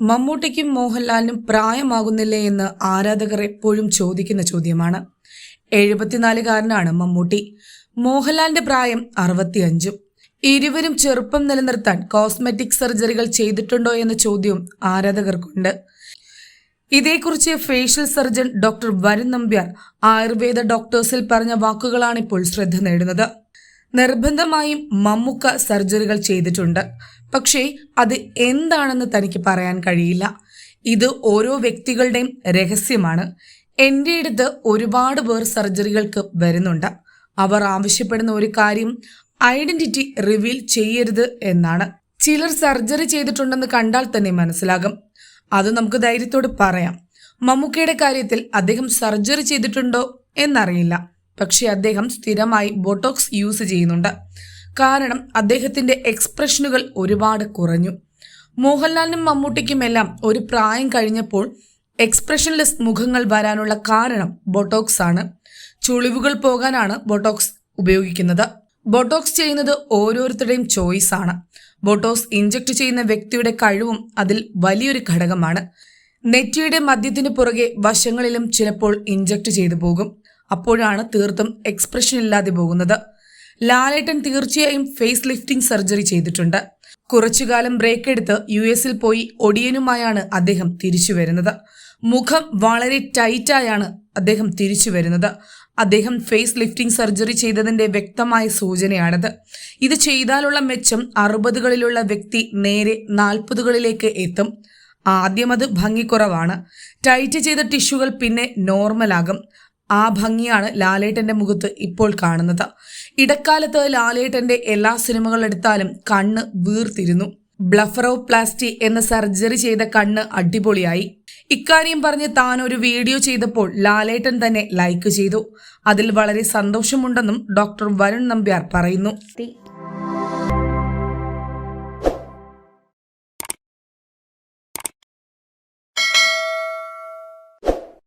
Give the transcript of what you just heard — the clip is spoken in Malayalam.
മമ്മൂട്ടിക്കും മോഹൻലാലിനും പ്രായമാകുന്നില്ലേ എന്ന് ആരാധകർ എപ്പോഴും ചോദിക്കുന്ന ചോദ്യമാണ്. എഴുപത്തിനാലുകാരനാണ് മമ്മൂട്ടി. മോഹൻലാലിന്റെ പ്രായം അറുപത്തിയഞ്ചും. ഇരുവരും ചെറുപ്പം നിലനിർത്താൻ കോസ്മെറ്റിക് സർജറികൾ ചെയ്തിട്ടുണ്ടോ എന്ന ചോദ്യവും ആരാധകർക്കുണ്ട്. ഇതേക്കുറിച്ച് facial surgeon doctor Varun Nambiar Ayurveda ഡോക്ടേഴ്സിൽ പറഞ്ഞ വാക്കുകളാണിപ്പോൾ ശ്രദ്ധ നേടുന്നത്. നിർബന്ധമായും മമ്മുക്ക സർജറികൾ ചെയ്തിട്ടുണ്ട്. പക്ഷേ അത് എന്താണെന്ന് തനിക്ക് പറയാൻ കഴിയില്ല. ഇത് ഓരോ വ്യക്തികളുടെയും രഹസ്യമാണ്. എന്റെ അടുത്ത് ഒരുപാട് പേർ സർജറികൾക്ക് വരുന്നുണ്ട്. അവർ ആവശ്യപ്പെടുന്ന ഒരു കാര്യം ഐഡന്റിറ്റി റിവീൽ ചെയ്യരുത് എന്നാണ്. ചിലർ സർജറി ചെയ്തിട്ടുണ്ടെന്ന് കണ്ടാൽ തന്നെ മനസ്സിലാകും. അത് നമുക്ക് ധൈര്യത്തോട് പറയാം. മമ്മൂക്കയുടെ കാര്യത്തിൽ അദ്ദേഹം സർജറി ചെയ്തിട്ടുണ്ടോ എന്നറിയില്ല. പക്ഷെ അദ്ദേഹം സ്ഥിരമായി ബോട്ടോക്സ് യൂസ് ചെയ്യുന്നുണ്ട്. കാരണം അദ്ദേഹത്തിന്റെ എക്സ്പ്രഷനുകൾ ഒരുപാട് കുറഞ്ഞു. മോഹൻലാലിനും മമ്മൂട്ടിക്കുമെല്ലാം ഒരു പ്രായം കഴിഞ്ഞപ്പോൾ എക്സ്പ്രഷൻലെസ് മുഖങ്ങൾ വരാനുള്ള കാരണം ബോട്ടോക്സ് ആണ് ചുളിവുകൾ പോകാനാണ് ബോട്ടോക്സ് ഉപയോഗിക്കുന്നത്. ബോട്ടോക്സ് ചെയ്യുന്നത് ഓരോരുത്തരുടെയും ചോയ്സ് ആണ് ബോട്ടോക്സ് ഇഞ്ചക്ട് ചെയ്യുന്ന വ്യക്തിയുടെ കഴിവും അതിൽ വലിയൊരു ഘടകമാണ്. നെറ്റിയുടെ മദ്യത്തിന് പുറകെ വശങ്ങളിലും ചിലപ്പോൾ ഇഞ്ചക്ട് ചെയ്തു പോകും. അപ്പോഴാണ് തീർത്തും എക്സ്പ്രഷൻ ഇല്ലാതെ പോകുന്നത്. ലാലേട്ടൻ തീർച്ചയായും ഫേസ് ലിഫ്റ്റിംഗ് സർജറി ചെയ്തിട്ടുണ്ട്. കുറച്ചുകാലം ബ്രേക്ക് എടുത്ത് യു എസിൽ പോയി ഒടിയനുമായാണ് അദ്ദേഹം തിരിച്ചു വരുന്നത്. മുഖം വളരെ ടൈറ്റായാണ് അദ്ദേഹം തിരിച്ചു വരുന്നത്. അദ്ദേഹം ഫേസ് ലിഫ്റ്റിംഗ് സർജറി ചെയ്തതിന്റെ വ്യക്തമായ സൂചനയാണത്. ഇത് ചെയ്താലുള്ള മെച്ചം അറുപതുകളിലുള്ള വ്യക്തി നേരെ നാൽപ്പതുകളിലേക്ക് എത്തും. ആദ്യം അത് ഭംഗിക്കുറവാണ്. ടൈറ്റ് ചെയ്ത ടിഷ്യൂകൾ പിന്നെ നോർമലാകും. ആ ഭംഗിയാണ് ലാലേട്ടന്റെ മുഖത്ത് ഇപ്പോൾ കാണുന്നത്. ഇടക്കാലത്ത് ലാലേട്ടന്റെ എല്ലാ സിനിമകൾ എടുത്താലും കണ്ണ് വീർത്തിരുന്നു. ബ്ലഫറോപ്ലാസ്റ്റി എന്ന സർജറി ചെയ്ത കണ്ണ് അടിപൊളിയായി. ഇക്കാര്യം പറഞ്ഞ് താൻ ഒരു വീഡിയോ ചെയ്തപ്പോൾ ലാലേട്ടൻ തന്നെ ലൈക്ക് ചെയ്തു. അതിൽ വളരെ സന്തോഷമുണ്ടെന്നും ഡോക്ടർ വരുൺ നമ്പ്യാർ പറയുന്നു.